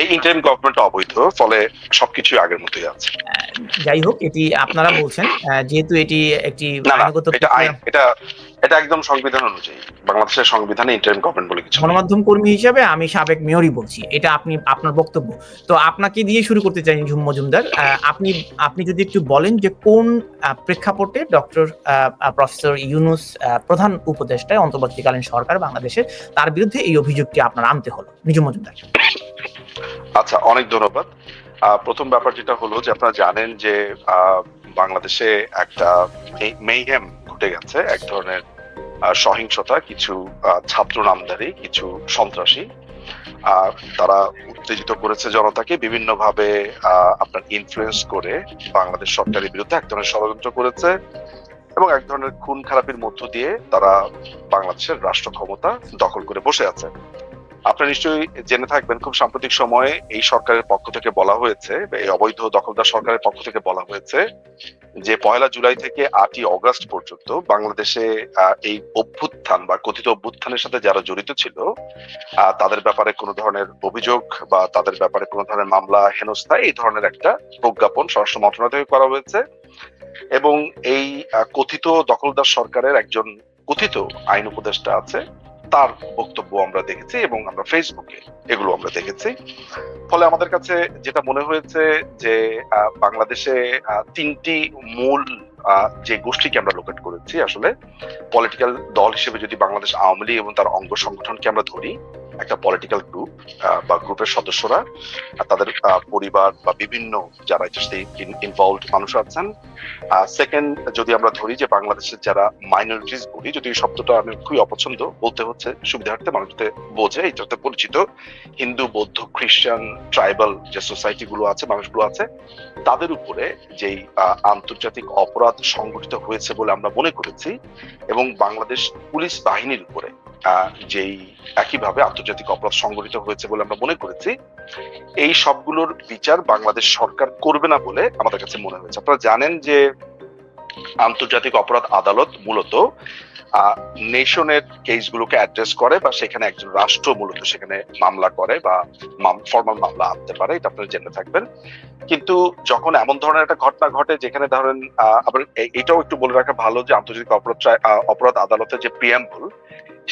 এই interim government অবৈধ ফলে সবকিছু আগের মতোই আছে। যাই হোক এটি আপনারা বলছেন যেহেতু এটি একটি আইনগত এটা আইন এটা এটা একদম সংবিধান অনুযায়ী। বাংলাদেশের সংবিধানে ইন্টারিম গভর্নমেন্ট বলে কিছু গণমাধ্যম কর্মী হিসেবে আমি সাবেক মেয়রই বলছি এটা আপনি আপনার বক্তব্য। তো আপনাকে দিয়ে শুরু করতে চাই ঝুম মজুমদার। আপনি আপনি যদি একটু বলেন যে কোন প্রেক্ষাপটে ডক্টর প্রফেসর ইউনুস প্রধান উপদেষ্টায় অন্তর্বর্তীকালীন সরকার বাংলাদেশের তার বিরুদ্ধে এই অভিযোগটি আপনার আনতে হলো। নিজুম মজুমদার। আচ্ছা অনেক ধন্যবাদ। প্রথম ব্যাপার যেটা হলো যে আপনারা জানেন যে বাংলাদেশে একটা মেইহেম ঘটে গেছে, এক ধরনের সহিংসতা, কিছু ছাত্র নামধারী কিছু সন্ত্রাসী। তারা উত্তেজিত করেছে জনতাকে বিভিন্ন ভাবে আপনার ইনফ্লুয়েন্স করে বাংলাদেশ সরকারের বিরুদ্ধে এক ধরনের ষড়যন্ত্র করেছে এবং এক ধরনের খুন খারাপির মধ্য দিয়ে তারা বাংলাদেশের রাষ্ট্র ক্ষমতা দখল করে বসে আছে। আপনারা নিশ্চয়ই জেনে থাকবেন, খুব সাম্প্রতিক সময়ে এই সরকারের পক্ষ থেকে বলা হয়েছে এই অবৈধ দখলদার সরকারের পক্ষ থেকে বলা হয়েছে যে পয়লা জুলাই থেকে আটই অগস্ট পর্যন্ত বাংলাদেশে এই অভ্যুত্থান বা কথিত অভ্যুত্থানের সাথে যারা জড়িত ছিল তাদের ব্যাপারে কোনো ধরনের অভিযোগ বা তাদের ব্যাপারে কোনো ধরনের মামলা, হেনস্থা, এই ধরনের একটা প্রজ্ঞাপন স্বরাষ্ট্র মন্ত্রণালয় থেকে করা হয়েছে এবং এই কথিত দখলদার সরকারের একজন কথিত আইন উপদেষ্টা আছে তার বক্তব্য আমরা দেখেছি এবং আমরা ফেসবুকে এগুলো আমরা দেখেছি। ফলে আমাদের কাছে যেটা মনে হয়েছে যে বাংলাদেশে তিনটি মূল যে গোষ্ঠীকে আমরা লোকেট করেছি আসলে পলিটিক্যাল দল হিসেবে যদি বাংলাদেশ আওয়ামী লীগ এবং তার অঙ্গ সংগঠনকে আমরা ধরি, একটা পলিটিক্যাল গ্রুপ বা গ্রুপের সদস্যরা তাদের পরিবার বা বিভিন্ন যারা ইনভলভ মানুষ আছেন। সেকেন্ড যদি আমরা ধরি যে বাংলাদেশের যারা মাইনরিটিস বলি, যদি শব্দটা আমি খুবই অপছন্দ, বলতে হচ্ছে সুবিধার্থে মানুষ যাতে বোঝে এটাতে পরিচিত। হিন্দু, বৌদ্ধ খ্রিস্টান ট্রাইবাল যে সোসাইটি গুলো আছে, মানুষগুলো আছে, তাদের উপরে যেই আন্তর্জাতিক অপরাধ সংগঠিত হয়েছে বলে আমরা মনে করেছি, এবং বাংলাদেশ পুলিশ বাহিনীর উপরে যেই একইভাবে আন্তর্জাতিক অপরাধ সংগঠিত হয়েছে বলে আমরা মনে করেছি, এই সবগুলোর বিচার বাংলাদেশ সরকার করবে না বলে আমাদের কাছে মনে হয়েছে। আপনারা জানেন যে আন্তর্জাতিক অপরাধ আদালত মূলত নেশনের কেসগুলোকে অ্যাড্রেস করে বা সেখানে একজন রাষ্ট্র মূলত সেখানে মামলা করে বা ফর্মাল মামলা আনতে পারে, এটা আপনারা জেনে থাকবেন। কিন্তু যখন এমন ধরনের একটা ঘটনা ঘটে যেখানে ধরেন আবার এটাও একটু বলে রাখা ভালো যে আন্তর্জাতিক অপরাধ অপরাধ আদালতের যে প্রিয়াম্বল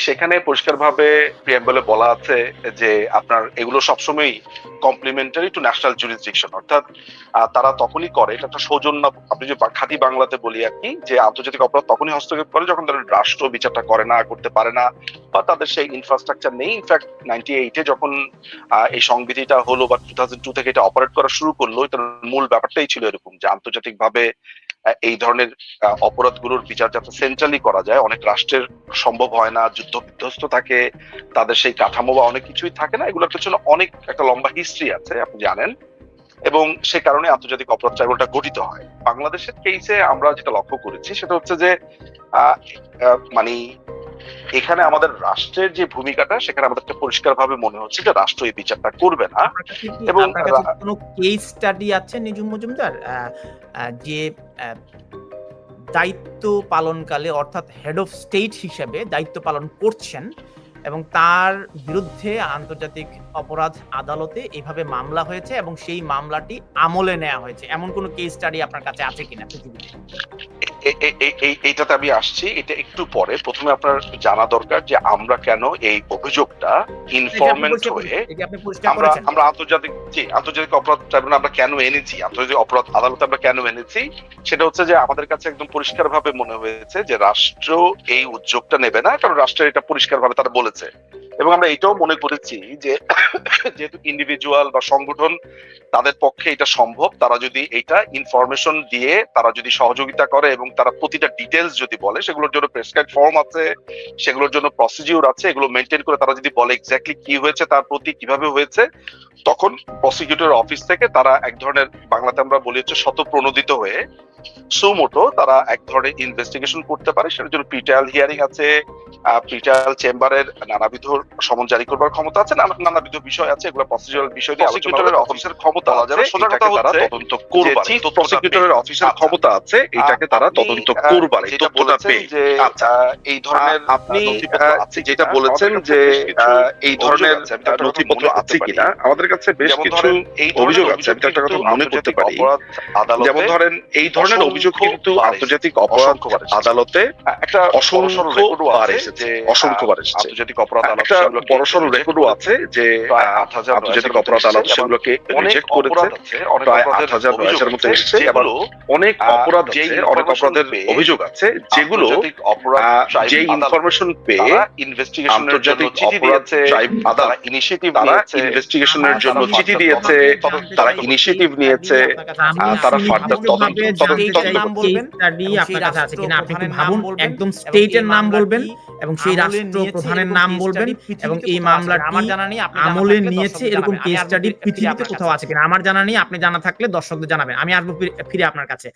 সেখানে পরিষ্কারভাবে প্রিয়াম্বলে বলা আছে যে আপনার এগুলো সবসময়ই কমপ্লিমেন্টারি টু ন্যাশনাল জুরিসডিকশন অর্থাৎ তারা তখনই করে, এটা একটা সৌজন্য, আপনি যে খাঁটি বাংলাতে বলি আর কি, যে আন্তর্জাতিক অপরাধ তখনই হস্তক্ষেপ করে যখন তারা রাষ্ট্র বিচারটা করে না, করতে পারে না, বা তাদের সেই ইনফ্রাস্ট্রাকচার নেই। ইনফ্যাক্ট নাইনটি এইটে যখন এই সংবিধিটা হলো বা টু থাউজেন্ড টু থেকে এটা অপারেট করা শুরু করল, এটার মূল ব্যাপারটাই ছিল এরকম যে আন্তর্জাতিক ভাবে এই ধরনের অপরাধগুলোর বিচার যাতে সেন্ট্রালি করা যায়, অনেক রাষ্ট্রের সম্ভব হয় না, যুদ্ধ বিধ্বস্ত থাকে, তাদের সেই কাঠামো বা অনেক কিছুই থাকে না, এগুলোর পেছনে অনেক একটা লম্বা হিস্ট্রি আছে, আপনি জানেন। এবং সে কারণে আন্তর্জাতিক অপরাধ ট্রাইব্যুনালটা গঠিত হয়। বাংলাদেশের কেসে আমরা যেটা লক্ষ্য করেছি, সেটা হচ্ছে যে মানে এখানে আমাদের রাষ্ট্রের যে ভূমিকাটা সেখানে আমাদেরকে পরিষ্কার ভাবে মনে হচ্ছে যে রাষ্ট্র এই বিচারটা করবে না। এবং কোনো কেস স্টাডি আছে নিজুম মজুমদার? যে দায়িত্ব পালনকালে অর্থাৎ হেড অফ স্টেট হিসেবে দায়িত্ব পালন করছেন এবং তার বিরুদ্ধে আন্তর্জাতিক অপরাধ আদালতে এভাবে মামলা হয়েছে এবং সেই মামলাটি আমলে নেওয়া হয়েছে। এমন কোনো কেস স্টাডি আপনার কাছে আছে কিনা পৃথিবীতে? এইটাতে আমি আসছি এটা একটু পরে। প্রথমে আপনার জানা দরকার যে আমরা কেন এই অভিযোগটা ইনফরমেন্ট হয়ে আমরা আমরা আন্তর্জাতিক জি আন্তর্জাতিক অপরাধ ট্রাইব্যুনাল আমরা কেন এনেছি আন্তর্জাতিক অপরাধ আদালতে আমরা কেন এনেছি? সেটা হচ্ছে যে আমাদের কাছে একদম পরিষ্কার ভাবে মনে হয়েছে যে রাষ্ট্র এই উদ্যোগটা নেবে না কারণ রাষ্ট্রের এটা পরিষ্কার ভাবে তারা বলেছে। এবং আমরা এটাও মনে করেছি যে, যেহেতু ইন্ডিভিজুয়াল বা সংগঠন তাদের পক্ষে এটা সম্ভব, তারা যদি এটা ইনফরমেশন দিয়ে, তারা যদি সহযোগিতা করে এবং তারা প্রতিটা ডিটেলস যদি বলে, সেগুলোর জন্য প্রেসক্রাইব ফর্ম আছে, সেগুলোর জন্য প্রসিডিউর আছে, এগুলো মেনটেন করে তারা যদি বলে এক্স্যাক্টলি কি হয়েছে, তার প্রতি কীভাবে হয়েছে, তখন প্রসিকিউটর অফিস থেকে তারা এক ধরনের, বাংলাতে আমরা বলি হচ্ছে শত প্রণোদিত হয়ে সুমোটো তারা এক ধরনের ইনভেস্টিগেশন করতে পারে। সেটার জন্য প্রিট্রায়াল হিয়ারিং আছে প্রিট্রায়াল চেম্বারের নানাবিধ সমন জারি করবার ক্ষমতা আছে নানাবিধ বিষয় আছে এগুলো প্রসিডিউরাল বিষয় নিয়ে প্রসিকিউটরের অফিসের ক্ষমতা আছে সোজা কথা হচ্ছে তদন্ত করবার। প্রসিকিউটরের অফিসের আচ্ছা। ক্ষমতা আছে এটাকে তারা তদন্ত করবার এই তথ্যটা পেয়ে। আচ্ছা। এই ধরনের আপনি যেটা বলেছেন যে এই ধরনের নথিপত্র আছে কিনা? আমাদের কাছে বেশ যেমন কিছু ধরেন এই অভিযোগ আছে, আমি একটা কথা মনে করতে পারি। যেমন ধরেন এই ধরনের অভিযোগ কিন্তু আন্তর্জাতিক অপরাধ আদালতে একটা অসংখ্য বার আছে এসেছে। যে অসংখ্যবার আহ, এসেছে। আন্তর্জাতিক অপরাধ আদালত একটা বড়সড় রেকর্ডও আছে যে আট হাজার আন্তর্জাতিক অপরাধ আদালত সেগুলোকে রিজেক্ট করেছে। প্রায় আট হাজার নয়শোর মতো এসেছে। আবার যেগুলো অনেক অপরাধ যে আছে অনেক অপরাধের অভিযোগ আছে যেগুলো অপরাধ যে ইনফরমেশন পেয়ে জন্য আন্তর্জাতিক চিঠি অপরাধ আদালত ইনিশিয়েটিভ তারা ইনভেস্টিগেশনের জন্য চিঠি দিয়েছে তারা ইনিশিয়েটিভ নিয়েছে তারা ফার্দার তদন্ত ভাবে নাম বলবেন আপনার কাছে আছে কিনা? আপনি একটু ভাবুন একদম স্টেটের নাম বলবেন এবং সেই রাষ্ট্র প্রধানের নাম বলবেন এবং এই মামলাটি আমার জানা নেই আপনি আমলে নিয়েছে এরকম। কেস স্টাডি পৃথিবীতে কোথাও আছে কিনা? আমার জানা নেই আপনি জানা থাকলে দর্শকদের জানাবেন। আমি আসব ফিরে আপনার কাছে।